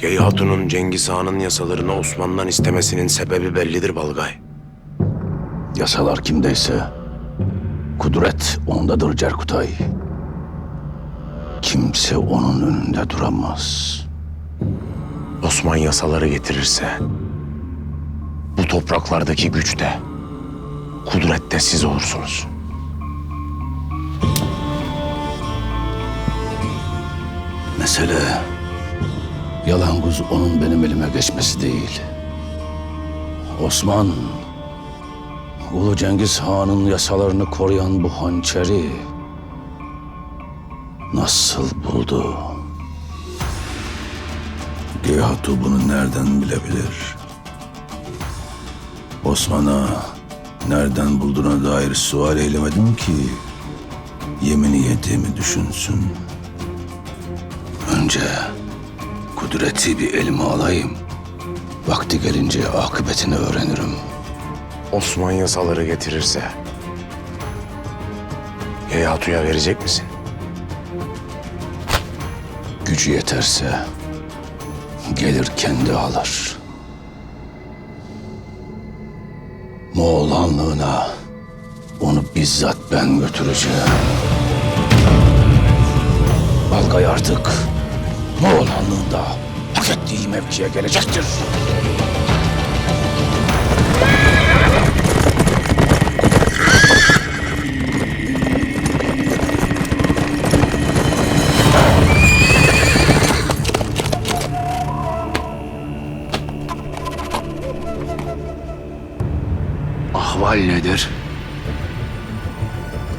Gey Hatun'un Cengiz Han'ın yasalarını Osman'dan istemesinin sebebi bellidir Balgay. Yasalar kimdeyse kudret ondadır Cerkutay. Kimse onun önünde duramaz. Osman yasaları getirirse bu topraklardaki güçte, kudrette siz olursunuz. Mesele yalanguz onun benim elime geçmesi değil. Osman, Ulu Cengiz Han'ın yasalarını koruyan bu hançeri nasıl buldu? Geyhatu bunu nereden bilebilir? Osman'a nereden bulduğuna dair sual eylemedim ki yemini yediğimi düşünsün. Önce kudreti bir elime alayım. Vakti gelince akıbetini öğrenirim. Osman yasaları getirirse Gey Hatun'a verecek misin? Gücü yeterse gelir kendi alır. Moğolhanlığına onu bizzat ben götüreceğim. Balgay artık Moğolhanlığında hak ettiği mevkiye gelecektir. Ahval nedir?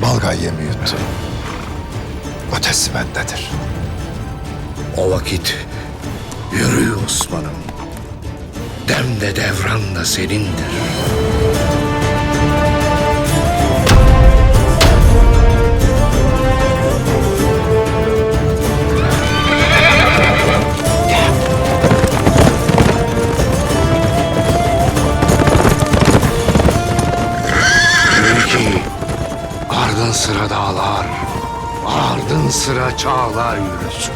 Balgay yemi yuttu. Ötesi bendedir. O vakit yürü Osman'ım. Dem de devran da senindir. Ardın sıra dağlar, ardın sıra çağlar yürüsün.